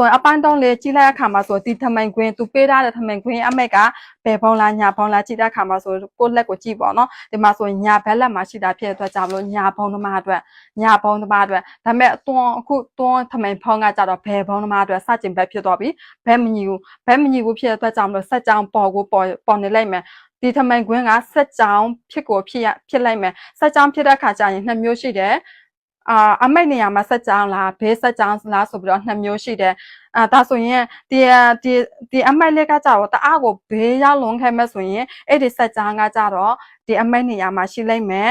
ဆိုရင်အပိုင်းတုံးလေးကြီးလိုက်တဲ့အခါမှာဆိုဒီထမိန်ကွင်းသူပေးထားတဲ့ထမိန်ကွင်းအမက်ကဘယ်ဘုံလားညာဘုံလားကြည့်တဲ့အခါမှာဆိုကိုယ့်လက်ကိုကြည့်ပေါ့နော်ဒီမှာဆိုရင်ညာဘက်လက်မှာရှိတာဖြစ်တဲ့အတွက်ကြောင့်မလို့ညာဘုံသမားအတွက်ညာဘုံသမားအတွက်ဒါပေမဲ့တွန်းအခုတွန်းထမိန်ဖုံးကကြတော့ဘယ်ဘုံသမားအတွက်စကြင်ဘက်ဖြစ်သွားပြီဘယ်မညီဘူးဘယ်မညီဘူးဖြစ်တဲ့အတွက်ကြောင့်မလို့စက်ကြောင်ပေါ်ကိုပေါ်ပေါ်နေလိုက်မယ်ဒီထမိန်ကွင်းကစက်ကြောင်ဖြစ်ကိုဖြစ်ရဖြစ်လိုက်မယ်စက်ကြောင်ဖြစ်တဲ့အခါကျရင်နှစ်မျိုးရှိတယ် အာအမိတ်နေရာမှာဆက်ကြောင်းလားဘေးဆက်ကြောင်းလားဆိုပြီးတော့နှစ်မျိုးရှိတယ်အာဒါဆိုရင်ဒီဒီဒီအမိတ်လေးကကြတော့တအားကိုဘေးရောက်လွန်ခဲ့မဲ့ဆိုရင်အဲ့ဒီဆက်ကြောင်းကကြတော့ဒီအမိတ်နေရာမှာရှိလိုက်မယ်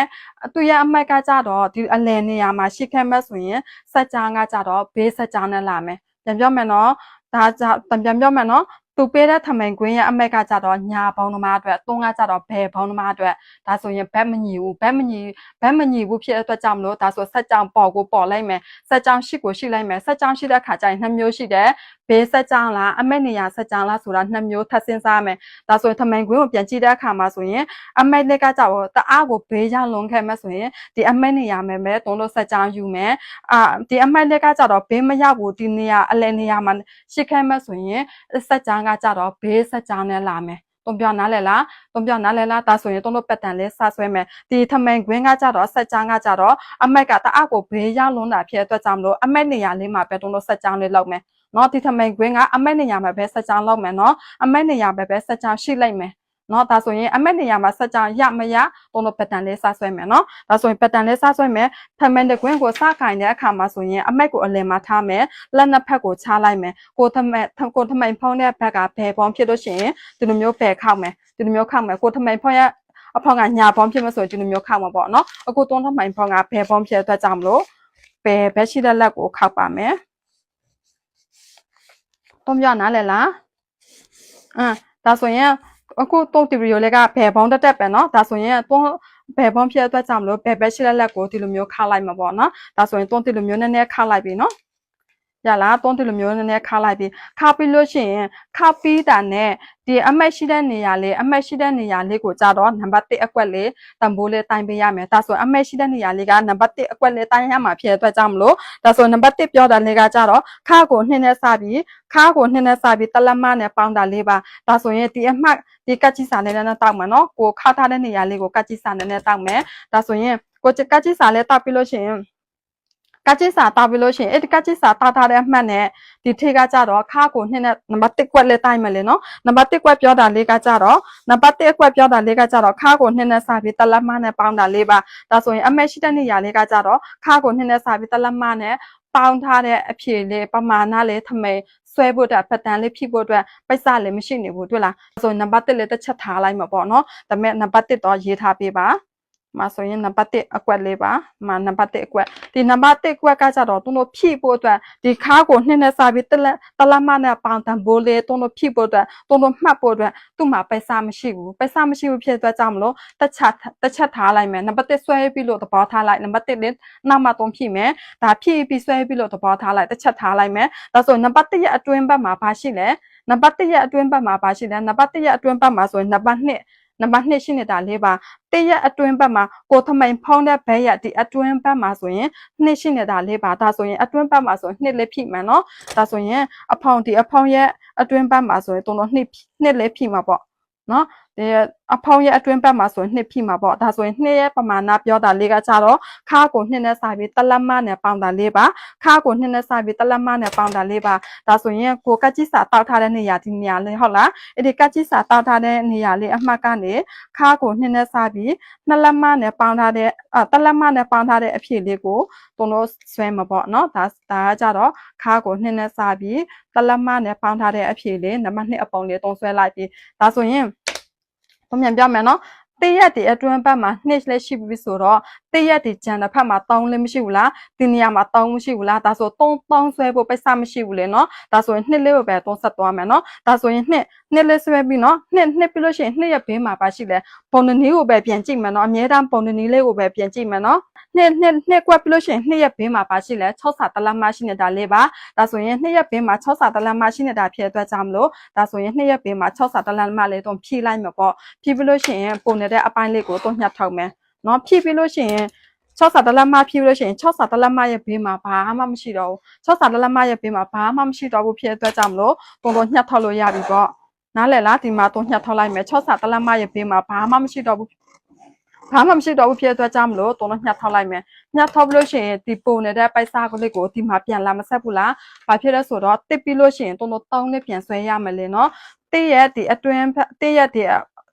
သူရဲ့အမိတ်ကကြတော့ဒီအလယ်နေရာမှာရှိခဲ့မဲ့ဆိုရင်ဆက်ကြောင်းကကြတော့ဘေးဆက်ကြောင်းနဲ့လာမယ်ပြန်ပြောမယ်နော်ဒါကြပြန်ပြောမယ်နော် သူပေးတဲ့ထမိန်ကွင်းရဲ့အမက်ကကြတော့ညာဘောင်းသမားအတွက်သုံးကကြတော့ဘယ်ဘောင်းသမားအတွက်ဒါဆိုရင်ဘက်မညီဘူးဘက်မညီဘက်မညီဘူးဖြစ်တဲ့အတွက်ကြောင့်မလို့ဒါဆိုဆက်ကြောင်ပေါ်ကိုပေါ်လိုက်မယ်ဆက်ကြောင်ရှိကိုရှိလိုက်မယ်ဆက်ကြောင်ရှိတဲ့ခါကျရင်နှစ်မျိုးရှိတယ်ဘေးဆက်ကြောင်လားအမက်နေရာဆက်ကြောင်လားဆိုတာနှစ်မျိုးထပ်စဉ်းစားမယ်ဒါဆိုရင်ထမိန်ကွင်းကိုပြန်ကြည့်တဲ့အခါမှာဆိုရင်အမက်လက်ကကြတော့တအားကိုဘေးရောက်လွန်ခဲ့မဲ့ဆိုရင်ဒီအမက်နေရာမယ်ပဲသုံးလို့ဆက်ကြောင်ယူမယ်အာဒီအမက်လက်ကကြတော့ဘေးမရောက်ဘူးဒီနေရာအလယ်နေရာမှာရှိခဲ့မဲ့ဆိုရင်ဆက်ကြောင်ကကြတော့ဘေးဆက်ကြောင်နဲ့လာမယ်တုံပြောနားလဲလားတုံပြောနားလဲလားဒါဆိုရင်တုံတို့ပက်တန်လေးစဆွဲမယ်ဒီထမိန်ကွင်းကကြတော့ဆက်ကြောင်ကကြတော့အမက်ကတအားကိုဘေးရောက်လွန်တာဖြစ်တဲ့အတွက်ကြောင့်မလို့အမက်နေရာလေးမှာပဲတုံတို့ဆက်ကြောင်လေးလောက်မယ်နော်ဒီထမိန်ကွင်းကအမက်နေရာမှာပဲဆက်ကြောင်လောက်မယ်နော်အမက်နေရာပဲပဲဆက်ကြောင်ရှိလိုက်မယ် နော်ဒါဆိုရင်အမက်နေရာမှာဆက်ကြောင်ရမရတုံတို့ပက်တန်လေးစဆွဲမယ်နော်ဒါဆိုရင်ပက်တန်လေးစဆွဲမယ်ထမန်တကွင်းကိုစခိုင်တဲ့အခါမှာဆိုရင်အမက်ကိုအလယ်မှာထားမယ်လက်နှစ်ဖက်ကိုချလိုက်မယ်ကိုထမန်ကိုထမန်ဖုံးတဲ့ဘက်ကဘယ်ပေါင်းဖြစ်လို့ရှိရင်ဒီလိုမျိုးပယ်ခောက်မယ်ဒီလိုမျိုးခောက်မယ်ကိုထမန်ဖုံးရဲ့အဖောင်ကညာပေါင်းဖြစ်မဆိုဒီလိုမျိုးခောက်မှာပေါ့နော်အခုတွန်းထမိုင်ဖောင်ကဘယ်ပေါင်းဖြစ်တဲ့အတွက်ကြောင့်မလို့ဘယ်ဘက်ရှိတဲ့လက်ကိုခောက်ပါမယ်တွန်းပြနားလဲလားအမ်ဒါဆိုရင် အခုတုံးတီဗီယိုလေးကဘယ်ပေါင်းတက်တက်ပဲเนาะဒါဆိုရင်တွန်းဘယ်ပေါင်းဖြစ်တဲ့အတွက်ကြောင့်မလို့ဘယ်ဘက်ရှိတဲ့လက်ကိုဒီလိုမျိုးခါလိုက်မှာပေါ့နော်ဒါဆိုရင်တွန်းတီလိုမျိုးနည်းနည်းခါလိုက်ပြီเนาะ ရလားတွန်းတီလိုမျိုးနည်းနည်းခါလိုက်ပြီခါပြီးလို့ရှိရင်ခါပြီးတာနဲ့ဒီအမက်ရှိတဲ့နေရာလေးအမက်ရှိတဲ့နေရာလေးကိုကြတော့နံပါတ်1အကွက်လေးတံပိုးလေးတိုင်းပေးရမယ်ဒါဆိုအမက်ရှိတဲ့နေရာလေးကနံပါတ်1အကွက်လေးတိုင်းရမှာဖြစ်တဲ့အတွက်ကြောင့်မလို့ဒါဆိုနံပါတ်1ပြောတာလေးကကြတော့ခါကိုနှင်းနဲ့စပြီးခါကိုနှင်းနဲ့စပြီးတလက်မနဲ့ပေါင်းတာလေးပါဒါဆိုရင်ဒီအမှတ်ဒီကတ်ကြီးစာလေးနဲ့တောက်မယ်နော်ကိုခါထားတဲ့နေရာလေးကိုကတ်ကြီးစာနဲ့တောက်မယ်ဒါဆိုရင်ကိုကတ်ကြီးစာလေးတောက်ပြီးလို့ရှိရင် ကချစ်စာတောက်ပြီးလို့ရှိရင်အဲ့ဒီကချစ်စာတောက်ထားတဲ့အမှတ်နဲ့ဒီထေကကြတော့ခါကိုနှစ်နဲ့နံပါတ်1ကွက်လေးတိုင်းမယ်လေနော်နံပါတ်1ကွက်ပြောတာလေးကကြတော့နံပါတ်1ကွက်ပြောတာလေးကကြတော့ခါကိုနှစ်နဲ့စပြီးတလက်မနဲ့ပေါင်းတာလေးပါဒါဆိုရင်အမက်ရှိတဲ့နေရာလေးကကြတော့ခါကိုနှစ်နဲ့စပြီးတလက်မနဲ့ပေါင်းထားတဲ့အဖြေလေးပမာဏလေးထမိန်ဆွဲဖို့အတွက်ပတ်တန်လေးဖြည့်ဖို့အတွက်ပိတ်စလေးမရှိနေဘူးတွေ့လားဆိုရင်နံပါတ်1လေးတစ်ချက်ထားလိုက်မှာပေါ့နော်ဒါပေမဲ့နံပါတ်1တော့ရေးထားပေးပါမဆိုရင်နံပါတ်1အကွက်လေးပါမနံပါတ်1အကွက်ဒီနံပါတ်1ကွက်ကကြတော့သူတို့ဖြည့်ဖို့အတွက်ဒီခါးကိုနှစ်နဲ့စားပြီးတလက်တလက်မနဲ့ပေါင်တန်ဘိုးလေးသူတို့ဖြည့်ဖို့အတွက်သူတို့မှတ်ဖို့အတွက်သူ့မှာပိတ်စမရှိဘူးပိတ်စမရှိဘူးဖြစ်တဲ့အတွက်ကြောင့်မလို့တစ်ချက်တစ်ချက်ထားလိုက်မယ်နံပါတ်1ဆွဲပြီးလို့သဘောထားလိုက်နံပါတ်1လေးနောက်မှသုံးဖြည့်မယ်ဒါဖြည့်ပြီးဆွဲပြီးလို့သဘောထားလိုက်တစ်ချက်ထားလိုက်မယ်ဒါဆိုနံပါတ်1ရဲ့အတွင်းဘက်မှာဘာရှိလဲနံပါတ်1ရဲ့အတွင်းဘက်မှာဘာရှိလဲနံပါတ်1ရဲ့အတွင်းဘက်မှာဆိုရင်နံပါတ်2 နံပါတ်2ရှိနေတာလေးပါတရက်အတွင်းဘက်မှာကိုသမိန်ဖောင်းတဲ့ဘက်ရဒီအတွင်းဘက်မှာဆိုရင်နှစ်ရှိနေတာလေးပါဒါဆိုရင်အတွင်းဘက်မှာဆိုရင်နှစ်လေးဖြိမှန်နော်ဒါဆိုရင်အဖောင်းဒီအဖောင်းရဲ့အတွင်းဘက်မှာဆိုရင်တုံတော့နှစ်နှစ်လေးဖြိမှာပေါ့နော်ဒီ အဖောင်းရဲ့အတွင်းဘက်မှာဆိုရင်နှစ်ဖြိမှာပေါ့ဒါဆိုရင်နှစ်ရဲ့ပမာဏပြောတာလေးကကြတော့ခါကိုနှစ်နဲ့စပြီးတလက်မနဲ့ပေါင်တာလေးပါခါကိုနှစ်နဲ့စပြီးတလက်မနဲ့ပေါင်တာလေးပါဒါဆိုရင်ကိုကကြည့်စာတောက်ထားတဲ့နေရာဒီနေရာလေးဟုတ်လားအဲ့ဒီကကြည့်စာတောက်ထားတဲ့နေရာလေးအမှတ်ကနေခါကိုနှစ်နဲ့စပြီးနှစ်လက်မနဲ့ပေါင်ထားတဲ့အဲတလက်မနဲ့ပေါင်ထားတဲ့အဖြစ်လေးကိုတုံလို့ဆွဲမှာပေါ့နော်ဒါဒါကကြတော့ခါကိုနှစ်နဲ့စပြီးတလက်မနဲ့ပေါင်ထားတဲ့အဖြစ်လေးနံပါတ်2အပုံလေးတုံးဆွဲလိုက်ပြီးဒါဆိုရင် ဘုံမြန်ပြမယ်နော် တရက်တည်းအတွင်းဘက်မှာနှစ်လက်ရှိပြီဆိုတော့တရက်တည်းဂျန်တစ်ဖက်မှာတောင်းလည်းမရှိဘူးလားဒီနေရာမှာတောင်းမရှိဘူးလားဒါဆိုတုံးတောင်းဆွဲဖို့ပိတ်စမရှိဘူးလေနော်ဒါဆိုရင်နှစ်လေးကိုပဲတုံးဆက်သွားမယ်နော်ဒါဆိုရင်နှစ်နှစ်လေးဆွဲပြီးနော်နှစ်နှစ်ပြီးလို့ရှိရင်နှစ်ရက်ဘေးမှာပါရှိလဲပုံနည်းကိုပဲပြန်ကြည့်မယ်နော်အမြဲတမ်းပုံနည်းလေးကိုပဲပြန်ကြည့်မယ်နော်နှစ်နှစ်နှစ်ကွက်ပြီးလို့ရှိရင်နှစ်ရက်ဘေးမှာပါရှိလဲ6စာတလမရှိနေတာလေးပါဒါဆိုရင်နှစ်ရက်ဘေးမှာ6စာတလမရှိနေတာဖြစ်တဲ့အတွက်ကြောင့်မလို့ဒါဆိုရင်နှစ်ရက်ဘေးမှာ6စာတလမလေးတုံးဖြည့်လိုက်မှာပေါ့ဖြည့်ပြီးလို့ရှိရင်ပုံနေတဲ့အပိုင်းလေးကိုတုံးညှပ်ထောက်မယ်နော်ဖြည့်ပြီးလို့ရှိရင်6စာတလက်မဖြည့်လို့ရှိရင်6စာတလက်မရဲ့ဘေးမှာဘာမှမရှိတော့ဘူး6စာတလက်မရဲ့ဘေးမှာဘာမှမရှိတော့ဘူးဖြစ်တဲ့အတွက်ကြောင့်မလို့တုံတုံညှက်ထောက်လို့ရပြီပေါ့နားလည်လားဒီမှာတုံညှက်ထောက်လိုက်မယ်6စာတလက်မရဲ့ဘေးမှာဘာမှမရှိတော့ဘူးဘာမှမရှိတော့ဘူးဖြစ်တဲ့အတွက်ကြောင့်မလို့တုံတော့ညှက်ထောက်လိုက်မယ်ညှက်ထောက်ပြီးလို့ရှိရင်ဒီပုံနေတဲ့ပိုက်စားကလေးကိုဒီမှာပြန်လာမဆက်ဘူးလားဘာဖြစ်လဲဆိုတော့တစ်ပြီးလို့ရှိရင်တုံတော့တောင်းနဲ့ပြန်ဆွဲရမယ်လေနော်တစ်ရဲ့ဒီအတွင်းတစ်ရဲ့ဒီ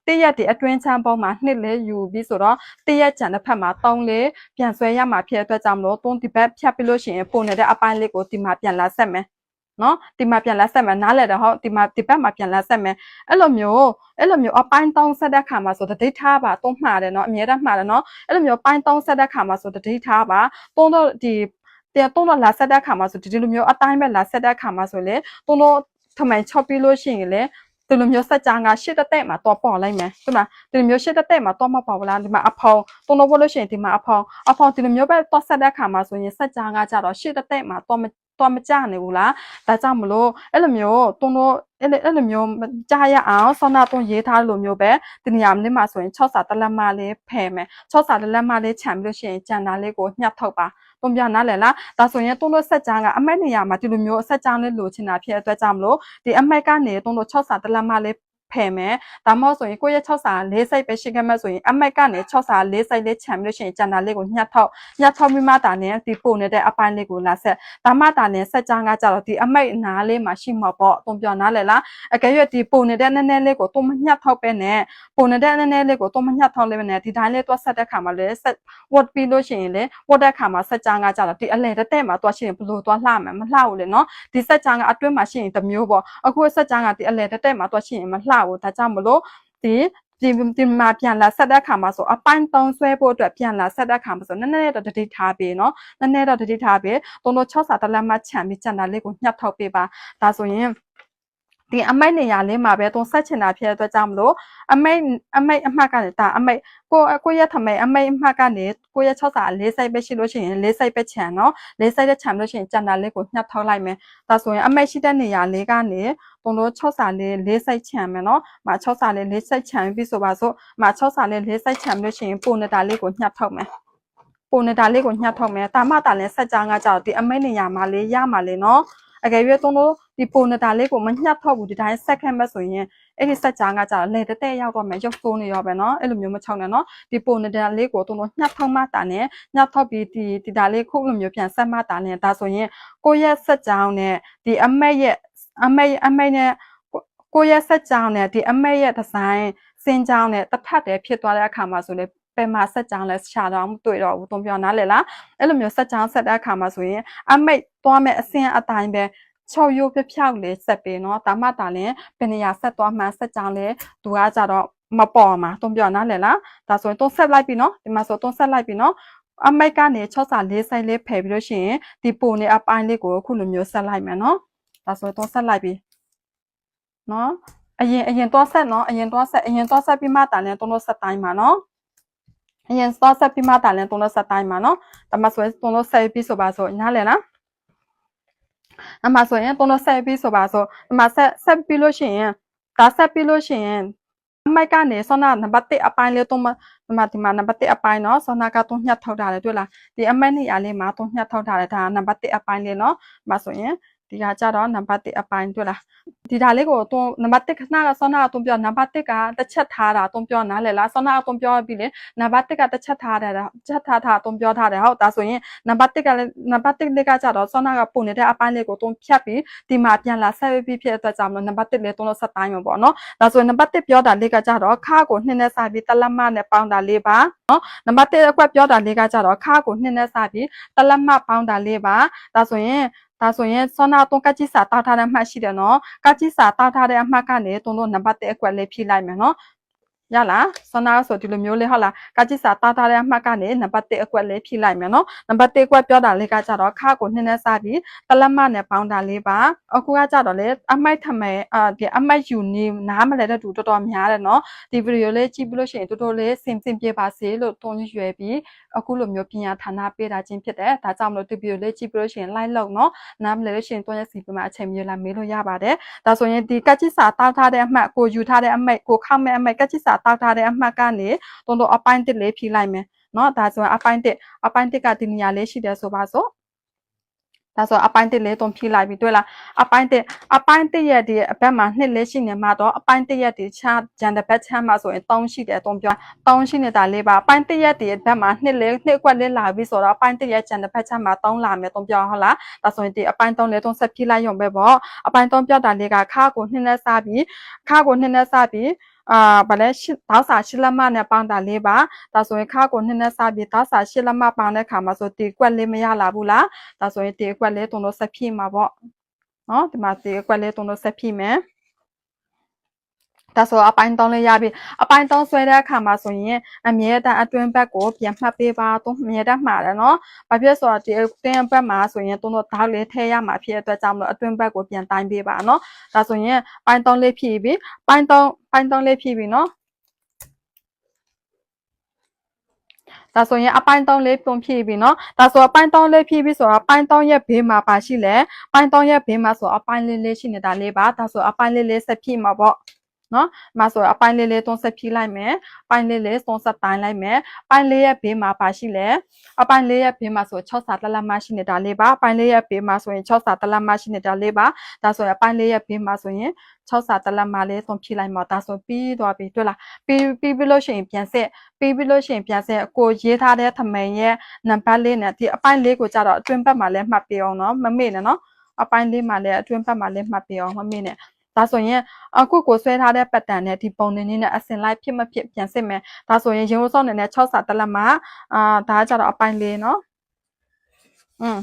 တည့်ရက်ဒီအတွင်းချမ်းပေါင်းမှာနှစ်လေးယူပြီးဆိုတော့တည့်ရက်ကြံတဲ့ဖက်မှာတောင်းလေးပြန်ဆွဲရမှာဖြစ်တဲ့အတွက်ကြောင့်မလို့တွန်းဒီဘက်ဖြတ်ပြီးလို့ရှိရင်ပုံနေတဲ့အပိုင်းလေးကိုဒီမှာပြန်လာဆက်မယ်နော်ဒီမှာပြန်လက်ဆက်မယ်နားလဲတော့ဟုတ်ဒီမှာဒီဘက်မှာပြန်လက်ဆက်မယ်အဲ့လိုမျိုးအဲ့လိုမျိုးအပိုင်းတောင်းဆက်တဲ့ခါမှာဆိုတတိထားပါတုံးမှားတယ်နော်အမြဲတမ်းမှားတယ်နော်အဲ့လိုမျိုးပိုင်းတောင်းဆက်တဲ့ခါမှာဆိုတတိထားပါတုံးတော့ဒီတဲ့တုံးတော့လာဆက်တဲ့ခါမှာဆိုဒီလိုမျိုးအတိုင်းပဲလာဆက်တဲ့ခါမှာဆိုလေတုံးတော့ထမိုင်ချော့ပြီးလို့ရှိရင်လေ ဒီလိုမျိုးစက်ကြာငါရှစ်တတဲ့မှာတော့ပေါ်လိုက်မယ်ဒီမှာဒီလိုမျိုးရှစ်တတဲ့မှာတော့မပေါ်ဘူးလားဒီမှာအဖောင်တုံးလို့လို့ရှိရင်ဒီမှာအဖောင်အဖောင်ဒီလိုမျိုးပဲတော့ဆက်တဲ့ခါမှာဆိုရင်စက်ကြာငါကြတော့ရှစ်တတဲ့မှာတော့တော့မကြနိုင်ဘူးလားဒါကြောင့်မလို့အဲ့လိုမျိုးတုံတော့အဲ့လိုအဲ့လိုမျိုးကြားရအောင်ဆောနာတုံရေးထားလိုမျိုးပဲဒီနေရာမင်းမှာဆိုရင်6စာတလက်မလေးဖယ်မယ်6စာတလက်မလေးခြံပြီးလို့ရှိရင်ကြံတာလေးကိုညှက်ထုတ်ပါ တုံပြနားလည်လားဒါဆိုရင်တုံတို့ဆက်ကြားကအမိုက်နေရာမှာဒီလိုမျိုးဆက်ကြားလေးလိုချင်တာဖြစ်တဲ့အတွက်ကြောင့်မလို့ဒီအမိုက်ကနေတုံတို့6စာတလက်မလေး ဖယ်မယ်ဒါမှမဟုတ်ဆိုရင်ကိုယ့်ရဲ့6စာ၄စိတ်ပဲရှိခဲ့မှဆိုရင်အမိုက်ကနေ6စာ၄စိတ်လေးခြံပြီးလို့ရှိရင်ကျန်တာလေးကိုညှက်ထောက်ညှက်ထောက်ပြီးမှတာနဲ့ဒီပုံနေတဲ့အပိုင်းလေးကိုလာဆက်ဒါမှတာနဲ့ဆက်ကြားကကြတော့ဒီအမိုက်နားလေးမှာရှိမှာပေါ့တုံပြောနားလေလားအကယ်၍ဒီပုံနေတဲ့နည်းနည်းလေးကိုတုံမညှက်ထောက်ပဲနဲ့ပုံနေတဲ့နည်းနည်းလေးကိုတုံမညှက်ထောက်လေးပဲနဲ့ဒီတိုင်းလေးတွက်ဆက်တဲ့ခါမှာလေဆက်ဝတ်ပြီးလို့ရှိရင်လေဝတ်တဲ့ခါမှာဆက်ကြားကကြတော့ဒီအလဲတဲ့တဲ့မှာတွက်ရှိရင်ဘလို့တွက်လှမယ်မလှဘူးလေနော်ဒီဆက်ကြားကအတွင်းမှာရှိရင်တစ်မျိုးပေါ့အခုဆက်ကြားကဒီအလဲတဲ့တဲ့မှာတွက်ရှိရင်မလှဘူးဒါကြောင့်မလို့ဒီဒီဒီမှာပြန်လာဆက်တဲ့ခါမှာဆိုအပိုင်းသုံးဆွဲဖို့အတွက်ပြန်လာဆက်တဲ့ခါမှာဆိုနည်းနည်းတော့တတိထားပေးနော်နည်းနည်းတော့တတိထားပေးသုံးလို့6စာတလက်မှခြံပြီးကြံတာလေးကိုညှပ်ထောက်ပေးပါဒါဆိုရင် ဒီအမိတ်နေရာလေးမှာပဲသူဆက်ချင်တာဖြစ်တဲ့အတွက်ကြောင့်မလို့အမိတ်အမိတ်အမှတ်ကနေဒါအမိတ်ကိုကိုရထမိတ်အမိတ်အမှတ်ကနေကိုရ6စာ၄စိုက်ပဲရှိလို့ရှိရင်၄စိုက်ပဲခြံနော်၄စိုက်တဲ့ခြံလို့ရှိရင်ကြံတာလေးကိုညှပ်ထောက်လိုက်မယ်ဒါဆိုရင်အမိတ်ရှိတဲ့နေရာလေးကနေပုံလို့6စာလေး၄စိုက်ခြံမယ်နော်မ6စာလေး၄စိုက်ခြံပြီးဆိုပါစို့မ6စာလေး၄စိုက်ခြံလို့ရှိရင်ပုံနေတာလေးကိုညှပ်ထောက်မယ်ပုံနေတာလေးကိုညှပ်ထောက်မယ်တာမတာလည်းဆက်ကြားငါကြောက်ဒီအမိတ်နေရာမှာလေးရမှာလေနော် အကယ်၍သုံးလို့ဒီပုံနေတာလေးကိုမညှပ်ထောက်ဘူးဒီတိုင်းဆက်ခက်မဲ့ဆိုရင်အဲ့ဒီဆက်ကြားငါကြောက်လေတက်တက်ရောက်တော့မယ်ရုပ်ဆိုးနေရောပဲเนาะအဲ့လိုမျိုးမချောင်းနဲ့เนาะဒီပုံနေတာလေးကိုသုံးလို့ညှပ်ထောက်မှတာနဲ့ညှပ်ထောက်ပြီးဒီဒီဒါလေးခုလိုမျိုးပြန်ဆက်မှတာနဲ့ဒါဆိုရင်ကိုယ့်ရဲ့ဆက်ကြောင်းနဲ့ဒီအမက်ရဲ့အမက်အမက်နဲ့ကိုယ့်ရဲ့ဆက်ကြောင်းနဲ့ဒီအမက်ရဲ့ဒီဇိုင်းစင်ကြောင်းနဲ့တစ်ဖက်တည်းဖြစ်သွားတဲ့အခါမှာဆိုလေ ပယ်မှာဆက်ကြောင်းလဲရှာတော့မတွေ့တော့ဘူးသုံးပြောနားလည်လားအဲ့လိုမျိုးဆက်ကြောင်းဆက်တဲ့အခါမှာဆိုရင်အမိတ်သွားမဲ့အစင်းအတိုင်းပဲချော်ရိုးပြဖြောက်လေးဆက်ပေးနော်တာမတာလည်းဘယ်နေရာဆက်သွားမှန်းဆက်ကြောင်းလဲသူကကြတော့မပေါ်မှာသုံးပြောနားလည်လားဒါဆိုရင်သုံးဆက်လိုက်ပြီနော်ဒီမှာဆိုသုံးဆက်လိုက်ပြီနော်အမိတ်ကနေ6စာ4ဆိုင်လေးဖယ်ပြီးလို့ရှိရင်ဒီပုံနဲ့အပိုင်းလေးကိုအခုလိုမျိုးဆက်လိုက်မယ်နော်ဒါဆိုတော့ဆက်လိုက်ပြီနော်အရင်အရင်တော့ဆက်နော်အရင်တော့ဆက်အရင်တော့ဆက်ပြီးမှတာလဲတော့ဆက်တိုင်းမှာနော် အရင်စောဆက်ပြီးမှတာလဲတုံးလို့ဆက်တိုင်းမှာနော်ဒါမှဆိုရင်တုံးလို့ဆက်ပြီးဆိုပါဆိုနားလဲလားအမှဆိုရင်တုံးလို့ဆက်ပြီးဆိုပါဆိုဒီမှာဆက်ဆက်ပြီးလို့ရှိရင်ဒါဆက်ပြီးလို့ရှိရင်အမိုက်ကနေဆောနာနံပါတ်1အပိုင်းလေးတုံးမဒီမှာဒီမှာနံပါတ်1အပိုင်းနော်ဆောနာကတုံးညှက်ထောက်ထားတယ်တွေ့လားဒီအမိုက်နေရာလေးမှာတုံးညှက်ထောက်ထားတယ်ဒါနံပါတ်1အပိုင်းလေးနော်ဒီမှာဆိုရင် ဒီကကြတော့နံပါတ်1အပိုင်းတွေ့လားဒီဒါလေးကိုတွန်းနံပါတ်1ခဏကဆောနာကတွန်းပြောနံပါတ်1ကတစ်ချက်ထားတာတွန်းပြောနားလေလားဆောနာကတွန်းပြောပြီးလေနံပါတ်1ကတစ်ချက်ထားတယ်ချက်ထားထားတွန်းပြောထားတယ်ဟုတ်ဒါဆိုရင်နံပါတ်1ကလည်းနံပါတ်1လေးကကြတော့ဆောနာကပုံနေတဲ့အပိုင်းလေးကိုတွန်းဖြတ်ပြီးဒီမှာပြန်လာဆက်ပြီးဖြစ်တဲ့အတွက်ကြောင့်နံပါတ်1လေးတွန်းလို့ဆက်တိုင်းမှာပေါ့နော်ဒါဆိုရင်နံပါတ်1ပြောတာလေးကကြတော့ခါကိုနှစ်နဲ့စပြီးတလက်မနဲ့ပေါင်းတာလေးပါနော်နံပါတ်1အကွက်ပြောတာလေးကကြတော့ခါကိုနှစ်နဲ့စပြီးတလက်မပေါင်းတာလေးပါဒါဆိုရင် ဒါဆိုရင်စောနာတုံးကကြီးစာတောက်ထားတဲ့အမှတ်ရှိတယ်နော်ကကြီးစာတောက်ထားတဲ့အမှတ်ကနေတုံးတို့နံပါတ်1အကွက်လေးဖြည့်လိုက်မယ်နော် ရလားစောနာဆိုဒီလိုမျိုးလေးဟုတ်လားကကြီးစာတောက်ထားတဲ့အမှတ်ကနေနံပါတ်1အကွက်လေးဖြည့်လိုက်မယ်နော်နံပါတ်1အကွက်ပြောတာလေးကကြတော့ခါကိုနှစ်နဲ့စပြီးတလက်မနဲ့ပေါင်းတာလေးပါအခုကကြတော့လေအမိုက်ထမဲအာဒီအမိုက်ယူနေနားမလဲတဲ့သူတော်တော်များတယ်နော်ဒီဗီဒီယိုလေးကြည့်ပြီးလို့ရှိရင်တော်တော်လေးစင်စင်ပြေပါစေလို့တုံးရွယ်ပြီးအခုလိုမျိုးပညာဌာနပေးတာချင်းဖြစ်တယ်ဒါကြောင့်မလို့ဒီဗီဒီယိုလေးကြည့်ပြီးလို့ရှိရင် like လုပ်နော်နားမလဲလို့ရှိရင်တွန်းရက်စီပြမှာအချိန်မျိုးလာမေးလို့ရပါတယ်ဒါဆိုရင်ဒီကက်ချစ်စာတောက်ထားတဲ့အမှတ်ကိုယူထားတဲ့အမှတ်ကိုခောက်မဲ့အမှတ်ကက်ချစ်စာတောက်ထားတဲ့အမှတ်ကနေတုံတုံအပိုင်းတစ်လေးဖြီးလိုက်မယ်နော်ဒါဆိုရင်အပိုင်းတစ်အပိုင်းတစ်ကဒီနေရာလေးရှိတယ်ဆိုပါစို့ဒါဆိုအပိုင်းတစ်လေးတုံဖြီးလိုက်ပြီတွေ့လားအပိုင်းတစ်အပိုင်းတစ်ရက်ဒီအဘက်မှာနှစ်လေးရှိနေမှာတော့အပိုင်းတစ်ရက်ဒီချာဂျန်တဲ့ဘက်ချမ်းမှာဆိုရင်3ရှိတယ်တုံပြော3ရှိနေတာလေးပါအပိုင်းတစ်ရက်ဒီဘက်မှာနှစ်လေးနှစ်ခွက်လေးလာပြီဆိုတော့အပိုင်းတစ်ရက်ဂျန်တဲ့ဘက်ချမ်းမှာ3လာမယ်တုံပြောဟုတ်လားဒါဆိုရင်ဒီအပိုင်း3လေးတုံဆက်ဖြီးလိုက်ရုံပဲပေါ့အပိုင်း3ပြောက်တာလေးကခါကိုနှစ်နဲ့စပြီးခါကိုနှစ်နဲ့စပြီး အာဗလဲတောက်စာရှစ်လက်မနဲ့ပေါင်းတာလေးပါဒါဆိုရင်ခါကိုနှစ်နဲ့စားပြီးတောက်စာရှစ်လက်မပေါင်းတဲ့ခါမှာဆိုတီကွက်လေးမရလာဘူးလားဒါဆိုရင်တီကွက်လေးတုံလို့ဆက်ဖြည့်မှာပေါ့နော်ဒီမှာတီကွက်လေးတုံလို့ဆက်ဖြည့်မယ် ဒါဆိုအပိုင်း3လေးရပြီအပိုင်း3ဆွဲတဲ့အခါမှာဆိုရင်အမြဲတမ်းအတွင်းဘက်ကိုပြန်မှတ်ပေးပါသုံးအမြဲတမ်းမှားတယ်နော်ဘာဖြစ်ဆိုတော့ဒီအတွင်းဘက်မှာဆိုရင်သုံးတော့ဓာတ်လေးထည့်ရမှာဖြစ်တဲ့အတွက်ကြောင့်မလို့အတွင်းဘက်ကိုပြန်တိုင်းပေးပါနော်ဒါဆိုရင်ပိုင်း3လေးဖြည့်ပြီပိုင်း3ပိုင်း3လေးဖြည့်ပြီနော်ဒါဆိုရင်အပိုင်း3လေးပုံဖြည့်ပြီနော်ဒါဆိုအပိုင်း3လေးဖြည့်ပြီဆိုတော့ပိုင်း3ရဲ့ဘေးမှာပါရှိလဲပိုင်း3ရဲ့ဘေးမှာဆိုအပိုင်းလေးလေးရှိနေတာလေးပါဒါဆိုအပိုင်းလေးလေးဆက်ဖြည့်မှာပေါ့ နော်။မှာဆိုအပိုင်းလေးလေးသုံးဆက်ဖြည့်လိုက်မယ်။ပိုင်းလေးလေးသုံးဆက်တိုင်းလိုက်မယ်။ပိုင်းလေးရဲ့ဘေးမှာပါရှိလဲ။အပိုင်းလေးရဲ့ဘေးမှာဆို6စာတလက်မရှိနေတာလေးပါ။ပိုင်းလေးရဲ့ဘေးမှာဆိုရင်6စာတလက်မရှိနေတာလေးပါ။ဒါဆိုရင်အပိုင်းလေးရဲ့ဘေးမှာဆိုရင်6စာတလက်မလေးသုံးဖြည့်လိုက်မှာဒါဆိုပြီးသွားပြီတွေ့လား။ပြီးပြီးပြီးလို့ရှိရင်ပြန်ဆက်ပြီးပြီးလို့ရှိရင်ပြန်ဆက်ကိုရေးထားတဲ့ထမိန်ရဲ့နံပါတ်လေးနဲ့ဒီအပိုင်းလေးကိုကြတော့အတွင်းဘက်မှာလည်းမှတ်ပြအောင်နော်မမေ့နဲ့နော်။အပိုင်းလေးမှာလည်းအတွင်းဘက်မှာလည်းမှတ်ပြအောင်မမေ့နဲ့ ဒါဆိုရင်အခုကိုဆွဲထားတဲ့ပတ်တန်နဲ့ဒီပုံသင်ချင်းနဲ့အစင်လိုက်ဖြစ်မဖြစ်ပြန်စစ်မယ်ဒါဆိုရင်ရင်ဝဆောင်နဲ့6စာတက်လက်မှာအာဒါကြတော့အပိုင်းလေးနော်อืม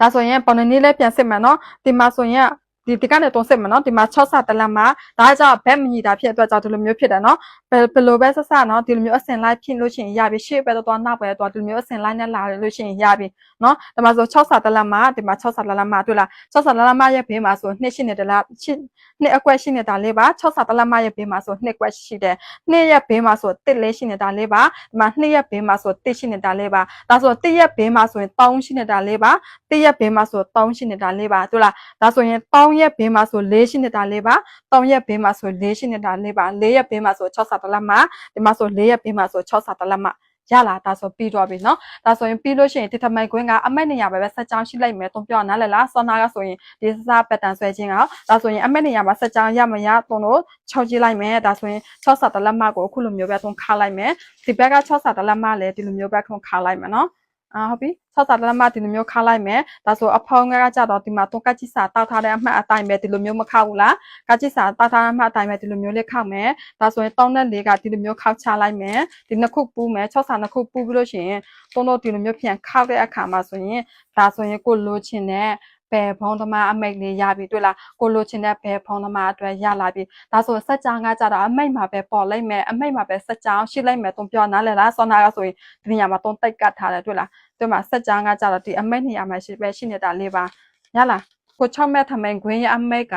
ဒါဆိုရင်ပုံသင်ချင်းလည်းပြန်စစ်မယ်နော်ဒီမှာဆိုရင် ဒီဒီကနေတုံးစစ်မယ်နော်ဒီမှာ6ဆတလက်မှာဒါကြောင့်ဘက်မညီတာဖြစ်အတွက်ကြောင့်ဒီလိုမျိုးဖြစ်တယ်နော်ဘယ်ဘယ်လိုပဲဆက်ဆက်နော်ဒီလိုမျိုးအစင်လိုက်ဖြစ်လို့ရှိရင်ရပြီရှေ့ပဲတော့တော့နောက်ပဲတော့ဒီလိုမျိုးအစင်လိုက်နဲ့လာလို့ရှိရင်ရပြီနော်ဒီမှာဆို6ဆတလက်မှာဒီမှာ6ဆတလက်မှာတွေ့လား6ဆတလက်မှာရဲ့ဘေးမှာဆိုနှစ်ရှိနေတယ်လားနှစ်အကွက်ရှိနေတာလေးပါ6ဆတလက်မှာရဲ့ဘေးမှာဆိုနှစ်ကွက်ရှိတယ်နှစ်ရဲ့ဘေးမှာဆိုတစ်လေးရှိနေတာလေးပါဒီမှာနှစ်ရဲ့ဘေးမှာဆိုတစ်ရှိနေတာလေးပါဒါဆိုတစ်ရဲ့ဘေးမှာဆိုရင်3ရှိနေတာလေးပါတစ်ရဲ့ဘေးမှာဆို3ရှိနေတာလေးပါတွေ့လားဒါဆိုရင်3 3ရက်ဘေးမှာဆို4ရှိနေတာလေးပါ3ရက်ဘေးမှာဆို4ရှိနေတာလေးပါ4ရက်ဘေးမှာဆို6စာတလက်မှာဒီမှာဆို4ရက်ဘေးမှာဆို6စာတလက်မှာရလာဒါဆိုပြီးတော့ပြီเนาะဒါဆိုရင်ပြီးလို့ရှိရင်ဒီထမိုင်ကွင်းကအမက်နေရပဲပဲဆက်ကြောင်းရှိလိုက်မယ်တုံပြောနားလည်လားစောနာကဆိုရင်ဒီစစားပတ်တန်ဆွဲခြင်းကဒါဆိုရင်အမက်နေရမှာဆက်ကြောင်းရမရတုံတို့၆ကြည့်လိုက်မယ်ဒါဆိုရင်6စာတလက်မကိုအခုလိုမျိုးပဲတုံခါလိုက်မယ်ဒီဘက်က6စာတလက်မလည်းဒီလိုမျိုးပဲခုံခါလိုက်မယ်เนาะ အာဟုတ်ပြီဆောက်စာတလက်မဒီလိုမျိုးခါလိုက်မယ်ဒါဆိုအဖောင်းကကြတော့ဒီမှာတုံးကချစ်စာတောက်ထားတဲ့အမှတ်အတိုင်းပဲဒီလိုမျိုးမခောက်ဘူးလားကချစ်စာတောက်ထားတဲ့အမှတ်အတိုင်းပဲဒီလိုမျိုးလေးခောက်မယ်ဒါဆိုရင်တောင်းတဲ့လေးကဒီလိုမျိုးခောက်ချလိုက်မယ်ဒီနှစ်ခုပူးမယ်6စာနှစ်ခုပူးပြီးလို့ရှိရင်တုံးတော့ဒီလိုမျိုးပြန်ခောက်တဲ့အခါမှာဆိုရင်ဒါဆိုရင်ကိုလိုချင်တဲ့ ဘယ်ဖုံးသမားအမိတ်လေးရပြီတွေ့လားကိုလိုချင်တဲ့ဘယ်ဖုံးသမားအတွက်ရလာပြီဒါဆိုစက်ကြောင်ကကြတော့အမိတ်မှာပဲပေါ်လိုက်မယ်အမိတ်မှာပဲစက်ကြောင်ရှိလိုက်မယ်တုံးပြောနားလဲလားစောနာကဆိုရင်ဒီနေရာမှာတုံးတိတ်ကတ်ထားတယ်တွေ့လားဒီမှာစက်ကြောင်ကကြတော့ဒီအမိတ်နေရာမှာရှိပဲရှိနေတာလေးပါရလားကို6မဲ့ထမိန်ခွင်းရအမိတ်က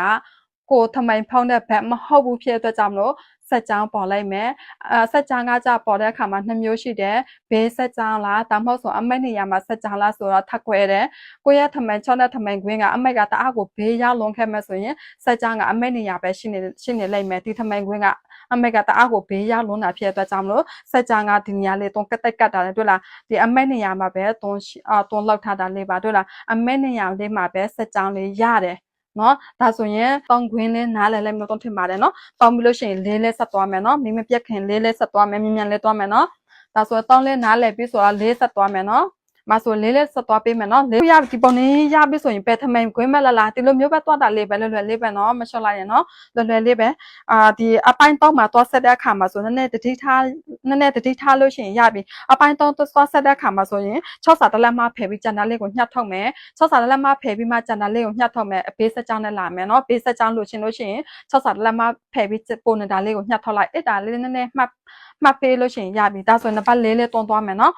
ကိုထမိန်ဖောင်းတဲ့ဘက်မဟုတ်ဘူးဖြစ်တဲ့အတွက်ကြောင့်မလို့စက်ကြောင်းပေါ်လိုက်မယ်အဲစက်ကြောင်းကကြပေါ်တဲ့အခါမှာနှစ်မျိုးရှိတယ်ဘေးစက်ကြောင်းလားဒါမှမဟုတ်ဆိုအမိတ်နေရာမှာစက်ကြောင်းလားဆိုတော့ထပ်ခွဲတယ်ကိုရထမန်6နဲ့ထမန်ခွင်းကအမိတ်ကတအားကိုဘေးရောက်လွန်ခဲ့မဲ့ဆိုရင်စက်ကြောင်းကအမိတ်နေရာပဲရှိနေရှိနေလိမ့်မယ်ဒီထမန်ခွင်းကအမိတ်ကတအားကိုဘေးရောက်လွန်တာဖြစ်တဲ့အတွက်ကြောင့်မလို့စက်ကြောင်းကဒီနေရာလေးတုံးကတ်တက်ကတ်တာလေတွေ့လားဒီအမိတ်နေရာမှာပဲတုံးအာတုံးလောက်ထားတာလေးပါတွေ့လားအမိတ်နေရာလေးမှာပဲစက်ကြောင်းလေးရတယ် နော်ဒါဆိုရင်တောင်းခွင်းလေးနားလဲလဲမျိုးတော့ထင်ပါတယ်နော်တောင်းပြီးလို့ရှိရင်လေးလဲဆက်သွားမယ်နော်မိမပြက်ခင်လေးလဲဆက်သွားမယ်မြင်မြန်လဲသွားမယ်နော်ဒါဆိုတောင်းလဲနားလဲပြီးဆိုတော့လေးဆက်သွားမယ်နော် မဆိုလေးလေးဆက်သွားပေးမယ်နော်လေးရဒီပုံလေးရပြီဆိုရင်ပဲထမိန်ခွင်းမဲ့လာလာဒီလိုမျိုးပဲသွားတာလေးပဲလွယ်လွယ်လေးပဲနော်မလျှော့လိုက်ရင်နော်လွယ်လွယ်လေးပဲအာဒီအပိုင်းတော့မှာသွားဆက်တဲ့အခါမှာဆိုနည်းနည်းတတိထားနည်းနည်းတတိထားလို့ရှိရင်ရပြီအပိုင်းတော့သွားဆက်တဲ့အခါမှာဆိုရင်6စာတလက်မဖယ်ပြီးကျန်တာလေးကိုညှက်ထုတ်မယ်6စာတလက်မဖယ်ပြီးမှကျန်တာလေးကိုညှက်ထုတ်မယ်အပေးဆက်ကြောင်းနဲ့လာမယ်နော်ပေးဆက်ကြောင်းလို့ရှင်လို့ရှိရင်6စာတလက်မဖယ်ပြီးပုံနေတာလေးကိုညှက်ထုတ်လိုက်အဲ့ဒါလေးနည်းနည်းမှတ်မှတ်ပေးလို့ရှိရင်ရပြီဒါဆိုရင်နံပါတ်၄လေးတွန်းသွားမယ်နော်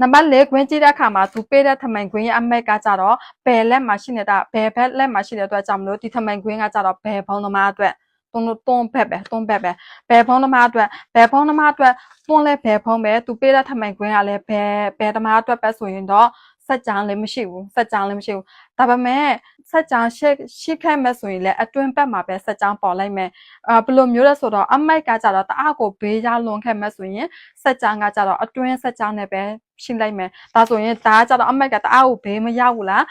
နံပါတ်၄ခွင်းကြည့်တဲ့အခါမှာသူပေးတဲ့ထမိုင်ခွင်းရဲ့အမက်ကကြတော့ဘယ်လက်မှာရှိနေတာဘယ်ဘက်လက်မှာရှိတဲ့အတွက်ကြောင့်မလို့ဒီထမိုင်ခွင်းကကြတော့ဘယ်ဘုံသမားအတွက်တွန်းတွန်းဘက်ပဲတွန်းဘက်ပဲဘယ်ဖုံးသမားအတွက်ဘယ်ဖုံးသမားအတွက်တွန်းလဲဘယ်ဖုံးပဲသူပေးတဲ့ထမိုင်ခွင်းကလည်းဘယ်ဘယ်သမားအတွက်ပဲဆိုရင်တော့ စက်ကြောင်းလည်းမရှိဘူးစက်ကြောင်းလည်းမရှိဘူးဒါပေမဲ့စက်ကြောင်းရှိရှိခဲ့မဲ့ဆိုရင်လည်းအတွင်းဘက်မှာပဲစက်ကြောင်းပေါ်လိုက်မယ်အာဘယ်လိုမျိုးလဲဆိုတော့အမိုက်ကကြတော့တအားကိုဘေးရလွန်ခဲ့မဲ့ဆိုရင်စက်ကြောင်းကကြတော့အတွင်းစက်ကြောင်းနဲ့ပဲ ရှင်းလိုက်မယ်ဒါဆိုရင်ဒါကကြတော့အမိုက်ကတအားကိုဘေးမရောက်ဘူးလား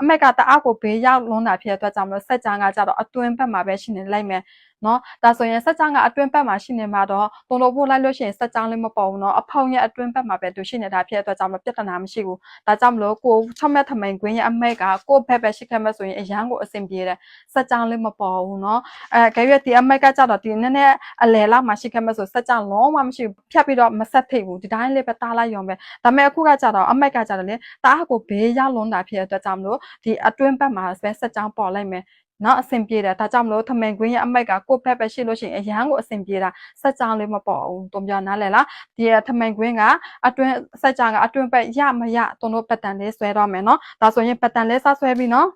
အမိုက်ကတအားကိုဘေးရောက်လွန်တာဖြစ်တဲ့အတွက်ကြောင့်မလို့စက်ကြောင်းကကြတော့အတွင်းဘက်မှာပဲရှင်းနေလိုက်မယ်နော်ဒါဆိုရင်စက်ကြောင်းကအတွင်းဘက်မှာရှိနေမှာတော့တုံလို့ပို့လိုက်လို့ရှိရင်စက်ကြောင်းလေးမပေါ်ဘူးနော်အဖောင်ရဲ့အတွင်းဘက်မှာပဲသူရှိနေတာဖြစ်တဲ့အတွက်ကြောင့်မပြဿနာမရှိဘူးဒါကြောင့်မလို့ကို6မဲ့ထမိန်ကွင်းရဲ့အမိတ်ကကိုဘက်ပဲရှိခဲ့မဲ့ဆိုရင်အရန်ကိုအဆင်ပြေတယ်စက်ကြောင်းလေးမပေါ်ဘူးနော်အဲကြရွက်ဒီအမိတ်ကကြတော့ဒီနည်းနည်းအလယ်လောက်မှာရှိခဲ့မဲ့ဆိုစက်ကြောင်းလုံးဝမရှိဘူးဖြတ်ပြီးတော့မဆက်ဖိတ်ဘူးဒီတိုင်းလေးပဲတားလိုက်ရုံပဲဒါပေမဲ့အခုကကြတော့အမိတ်ကကြတော့လေတားကိုဘေးရောက်လွန်တာဖြစ်တဲ့အတွက်ကြောင့်မလို့ဒီအတွင်းဘက်မှာပဲစက်ကြောင်းပေါ်လိုက်မယ်နော်အဆင်ပြေတယ်ဒါကြောင့်မလို့ထမင်ကွင်းရဲ့အမိုက်ကကိုယ့်ဖက်ပဲရှိလို့ရှိရင်အရန်ကိုအဆင်ပြေတာစက်ကြောင်လေးမပေါ်ဘူးတုံပြနားလဲလားဒီထမင်ကွင်းကအတွင်းစက်ကြောင်ကအတွင်းဘက်ရမရတုံတို့ပတ်တန်လေးဆွဲတော့မယ်နော်ဒါဆိုရင်ပတ်တန်လေးစဆွဲပြီးနော်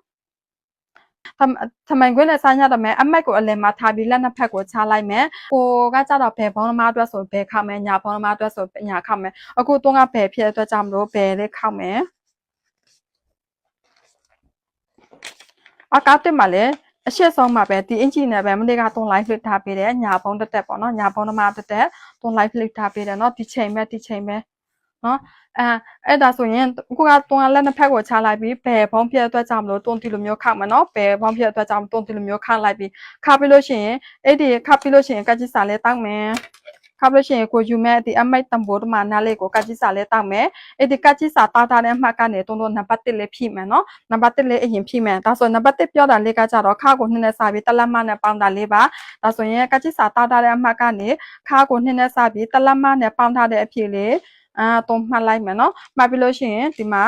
ထမန်ခွင်းနဲ့စားညတော့မယ်အမက်ကိုအလယ်မှာထားပြီးလက်နှစ်ဖက်ကိုချလိုက်မယ်ကိုကကြတော့ဘယ်ဘောင်းသမားအတွက်ဆိုဘယ်ခောက်မယ်ညာဘောင်းသမားအတွက်ဆိုညာခောက်မယ်အခုတုံးကဘယ်ဖြစ်တဲ့အတွက်ကြောင့်မလို့ဘယ်လေးခောက်မယ်အကားတက်မှာလည်းအရှက်ဆုံးမှာပဲဒီအင်ဂျီနဲ့ပဲမနေ့ကသွန် live လွှတ်ထားပေးတယ်ညာဘုံတက်တက်ပေါ့နော်ညာဘုံသမားတက်တက်သွန် live လွှတ်ထားပေးတယ်နော်ဒီချိန်ပဲဒီချိန်ပဲ နော်အဲအဲ့ဒါဆိုရင်ခုကသွန်လက်နှစ်ဖက်ကိုချလိုက်ပြီးဘယ်ဘုံပြည့်အတွက်ကြောင့်မလို့သွန်တီလိုမျိုးခောက်မယ်နော်ဘယ်ဘုံပြည့်အတွက်ကြောင့်သွန်တီလိုမျိုးခောက်လိုက်ပြီးခောက်ပြီးလို့ရှိရင်အဲ့ဒီခောက်ပြီးလို့ရှိရင်ကကြစ်စာလေးတောက်မယ်ခောက်လို့ရှိရင်ကိုယူမဲ့ဒီအမိုက်တံပိုးတမနာလေးကိုကကြစ်စာလေးတောက်မယ်အဲ့ဒီကကြစ်စာတောက်ထားတဲ့အမှတ်ကနေတုံးတုံးနံပါတ်1လေးဖြည့်မယ်နော်နံပါတ်1လေးအရင်ဖြည့်မယ်ဒါဆိုနံပါတ်1ပြောတာလေးကကြတော့ခါကိုနှစ်နဲ့စပြီးတလက်မနဲ့ပေါင်းတာလေးပါဒါဆိုရင်ကကြစ်စာတောက်ထားတဲ့အမှတ်ကနေခါကိုနှစ်နဲ့စပြီးတလက်မနဲ့ပေါင်းထားတဲ့အဖြည့်လေး အာတုံးမှတ်လိုက်မယ်နော်မှတ်ပြီးလို့ရှိရင်ဒီမှာ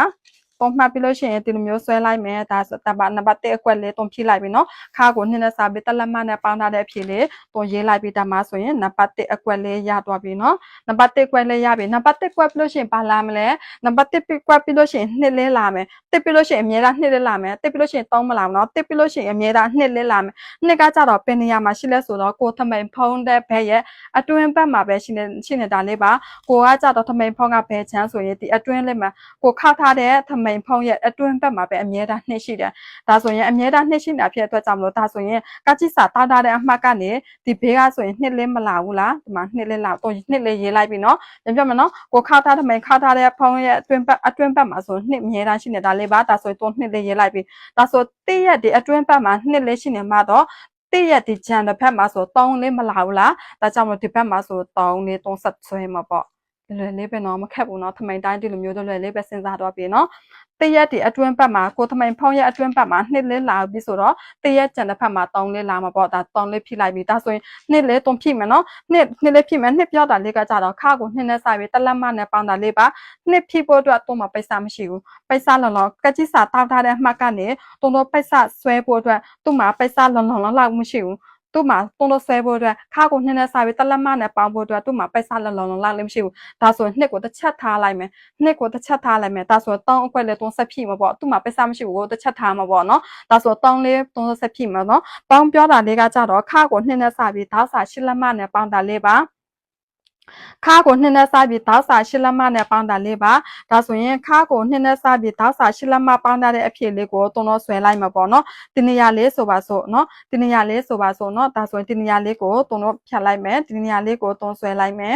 ပုံမှတ်ပြီးလို့ရှိရင်ဒီလိုမျိုးဆွဲလိုက်မယ်ဒါဆိုတပတ်နံပါတ်1အကွက်လေးတုံးဖြည့်လိုက်ပြီနော်ခါကိုနှစ်နဲ့စားပြီးတလက်မနဲ့ပေါင်းထားတဲ့အဖြည့်လေးတုံးရေးလိုက်ပြီးဒါမှဆိုရင်နံပါတ်1အကွက်လေးရသွားပြီနော်နံပါတ်1ကွက်လေးရပြီနံပါတ်1ကွက်ပြီးလို့ရှိရင်ပါလာမလဲနံပါတ်1ကွက်ပြီးလို့ရှိရင်နှစ်လေးလာမယ်တစ်ပြီးလို့ရှိရင်အမြဲတမ်းနှစ်လေးလာမယ်တစ်ပြီးလို့ရှိရင်3မလာဘူးနော်တစ်ပြီးလို့ရှိရင်အမြဲတမ်းနှစ်လေးလာမယ်နှစ်ကကြတော့ပင်နေရာမှာရှိလဲဆိုတော့ကိုသမိန်ဖုံးတဲ့ဘက်ရဲ့အတွင်းဘက်မှာပဲရှိနေရှိနေတာလေးပါကိုကကြတော့သမိန်ဖုံးကဘယ်ချမ်းဆိုရင်ဒီအတွင်းလေးမှာကိုခောက်ထားတဲ့သမိန်ဖုံးရဲ့အတွင်းဘက်မှာပဲအမြဲတမ်းနှစ်ရှိတယ်ဒါဆိုရင်အမြဲတမ်းနှစ်ရှိနေတာဖြစ်တဲ့အတွက်ကြောင့်မလို့ဒါဆိုရင်ကကြစ်စာတောက်ထားတဲ့အမှတ်ကနေဒီဘေးကဆိုရင်နှစ်လေးမလာဘူးလားဒီမှာနှစ်လေးလာတော့နှစ်လေးရေးလိုက်ပြီနော်ပြန်ပြမယ်နော်ကိုခောက်ထားသမိန်ခောက်ထားတဲ့ဖုံးရဲ့အတွင်းဘက်အတွင်းဘက်မှာဆိုနှစ်အမြဲတမ်းရှိနေတာလေးပါဒါဆိုရင်တော့နှစ်လေးရေးလိုက်ပြီဒါဆိုတည့်ရက်ဒီအတွင်းဘက်မှာနှစ်လေးရှိနေမှတော့တည့်ရက်ဒီဂျန်တစ်ဖက်မှာဆို3လေးမလာဘူးလားဒါကြောင့်မလို့ဒီဘက်မှာဆို3လေး3ဆက်ဆွဲမှာပေါ့ လွယ်လေးပဲနော်မခက်ဘူးနော်ထမိန်တိုင်းဒီလိုမျိုးတော့လွယ်လေးပဲစဉ်းစားတော့ပြီနော်တရက်ဒီအတွင်းဘက်မှာကိုထမိန်ဖုံးရဲ့အတွင်းဘက်မှာနှစ်လေးလာပြီဆိုတော့တရက်ကျန်တဲ့ဘက်မှာ3လေးလာမှာပေါ့ဒါ3လေးဖြည့်လိုက်ပြီဒါဆိုရင်နှစ်လေး3ဖြည့်မယ်နော်နှစ်နှစ်လေးဖြည့်မယ်နှစ်ပြောတာလေးကကြတော့ခါကိုနှစ်နဲ့ဆိုင်ပြီးတလက်မနဲ့ပေါင်းတာလေးပါနှစ်ဖြည့်ဖို့အတွက်တော့မပိတ်စမရှိဘူးပိတ်စလုံလုံကကြီးစာတောက်ထားတဲ့အမှတ်ကနေတုံတော့ပိတ်စဆွဲဖို့အတွက်သူ့မှာပိတ်စလုံလုံလောက်မရှိဘူး သူ့မှာတုံးလို့ဆဲဖို့အတွက်ခါကိုနှစ်နဲ့စားပြီးတလက်မနဲ့ပေါင်းဖို့အတွက်သူ့မှာပိုက်ဆလုံလုံလုံလောက်လည်းမရှိဘူးဒါဆိုနှစ်ကိုတစ်ချက်ထားလိုက်မယ်နှစ်ကိုတစ်ချက်ထားလိုက်မယ်ဒါဆိုတောင်းအကွက်လေးတုံးဆက်ဖြည့်မှာပေါ့သူ့မှာပိုက်ဆမရှိဘူးကိုတစ်ချက်ထားမှာပေါ့နော်ဒါဆိုတောင်းလေးတုံးဆက်ဖြည့်မှာနော်ပေါင်းပြောတာလေးကကြတော့ခါကိုနှစ်နဲ့စားပြီးတောက်စာရှစ်လက်မနဲ့ပေါင်းတာလေးပါ ခါကိုနှစ်နဲ့စားပြီးတောက်စာရှစ်လက်မနဲ့ပေါင်းတာလေးပါဒါဆိုရင်ခါကိုနှစ်နဲ့စားပြီးတောက်စာရှစ်လက်မပေါင်းတာတဲ့အဖြစ်လေးကိုတုံတော့ဆွဲလိုက်မှာပေါ့နော်ဒီနေရာလေးဆိုပါစို့နော်ဒီနေရာလေးဆိုပါစို့နော်ဒါဆိုရင်ဒီနေရာလေးကိုတုံတော့ဖြတ်လိုက်မယ်ဒီနေရာလေးကိုတုံဆွဲလိုက်မယ်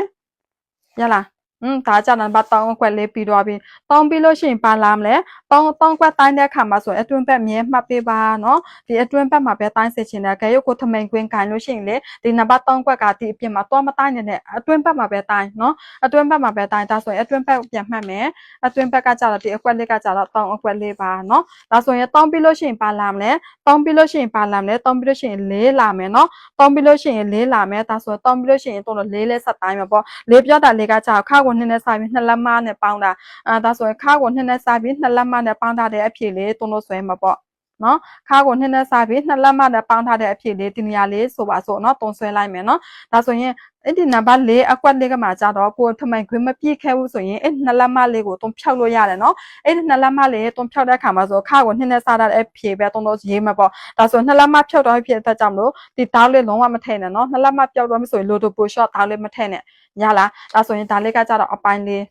ရလား อืมဒါကြတော့ဘာတောင်းကွက်လေးပြီးတော့ပြီတောင်းပြီးလို့ရှိရင်ပါလာမလဲတောင်းတောင်းကွက်တိုင်းတဲ့အခါမှာဆိုအတွင်းဘက်မြဲမှတ်ပေးပါเนาะဒီအတွင်းဘက်မှာပဲတိုင်းစစ်ချင်တယ်ကြရုပ်ကိုထမိန်ကွင်းခိုင်လို့ရှိရင်လေဒီနံပါတ်3ကွက်ကဒီအပြင်မှာတော့မတိုင်းနေတဲ့အတွင်းဘက်မှာပဲတိုင်းเนาะအတွင်းဘက်မှာပဲတိုင်းဒါဆိုရင်အတွင်းဘက်ပြန်မှတ်မယ်အတွင်းဘက်ကကြတော့ဒီအကွက်လေးကကြတော့တောင်းအကွက်လေးပါเนาะဒါဆိုရင်တောင်းပြီးလို့ရှိရင်ပါလာမလဲတောင်းပြီးလို့ရှိရင်ပါလာမလဲတောင်းပြီးလို့ရှိရင်လေးလာမယ်เนาะတောင်းပြီးလို့ရှိရင်လေးလာမယ်ဒါဆိုတောင်းပြီးလို့ရှိရင်တော့လေးလေးဆက်တိုင်းမှာပေါ့လေးပြောတာလေးကကြခါ ကိုနည်းနည်းစားပြီးနှစ်လက်မနဲ့ပေါင်းတာအဲဒါဆိုရင်ခါကိုနည်းနည်းစားပြီးနှစ်လက်မနဲ့ပေါင်းထားတဲ့အဖြစ်လေးတုံးလို့ဆွဲမှာပေါ့ နော်ခါကိုနှစ်နဲ့စားပြီးနှစ်လက်မနဲ့ပေါင်းထားတဲ့အဖြစ်လေးဒီနေရာလေးဆိုပါစို့နော်တုံးဆွဲလိုက်မယ်နော်ဒါဆိုရင်အဲ့ဒီနံပါတ်၄အကွက်လေးကမှကြတော့ကိုထမိုင်ခွင်းမပြည့်ခဲ့ဘူးဆိုရင်အဲ့နှစ်လက်မလေးကိုတုံးဖြောက်လို့ရတယ်နော်အဲ့ဒီနှစ်လက်မလေးတုံးဖြောက်တဲ့အခါမှာဆိုခါကိုနှစ်နဲ့စားတဲ့အဖြစ်ပဲတုံးတော့ရေးမှာပေါ့ဒါဆိုနှစ်လက်မဖြောက်တော့ဖြစ်တဲ့ကြောင့်မလို့ဒီတောင်းလေးလုံးဝမထည့်နဲ့နော်နှစ်လက်မဖြောက်တော့မဆိုရင်လိုတိုပိုရှော့တောင်းလေးမထည့်နဲ့ရလားဒါဆိုရင်ဒါလေးကကြတော့အပိုင်းလေး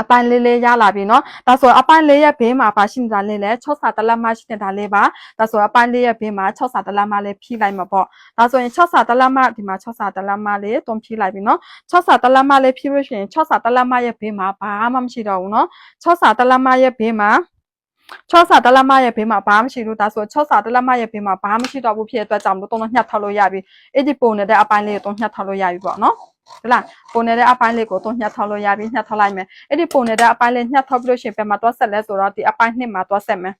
အပိုင်းလေးလေးရလာပြီเนาะဒါဆိုအပိုင်းလေးရဲ့ဘေးမှာပါရှိနေတာလေးလဲ6စာတလက်မရှိနေတာလေးပါဒါဆိုအပိုင်းလေးရဲ့ဘေးမှာ6စာတလက်မလေးဖြည့်လိုက်မှာပေါ့ဒါဆိုရင်6စာတလက်မဒီမှာ6စာတလက်မလေးတုံးဖြည့်လိုက်ပြီเนาะ6စာတလက်မလေးဖြည့်လို့ရှိရင်6စာတလက်မရဲ့ဘေးမှာဘာမှမရှိတော့ဘူးเนาะ6စာတလက်မရဲ့ဘေးမှာ 6စာတလက်မရဲ့ဘေးမှာဘာမှမရှိလို့ဒါဆို6စာတလက်မရဲ့ဘေးမှာဘာမှမရှိတော့ဘူးဖြစ်တဲ့အတွက်ကြောင့်မလို့တုံးတော့ညှက်ထောက်လို့ရပြီအဲ့ဒီပုံနေတဲ့အပိုင်းလေးကိုတုံးညှက်ထောက်လို့ရပြီပေါ့နော်ဟုတ်လားပုံနေတဲ့အပိုင်းလေးကိုတော့ညှက်ထောက်လို့ရပြီညှက်ထောက်လိုက်မယ်အဲ့ဒီပုံနေတဲ့အပိုင်းလေးညှက်ထောက်ပြီးလို့ရှင်ပြန်မှာတွားဆက်လဲဆိုတော့ဒီအပိုင်းနှစ်မှာတွားဆက်မယ်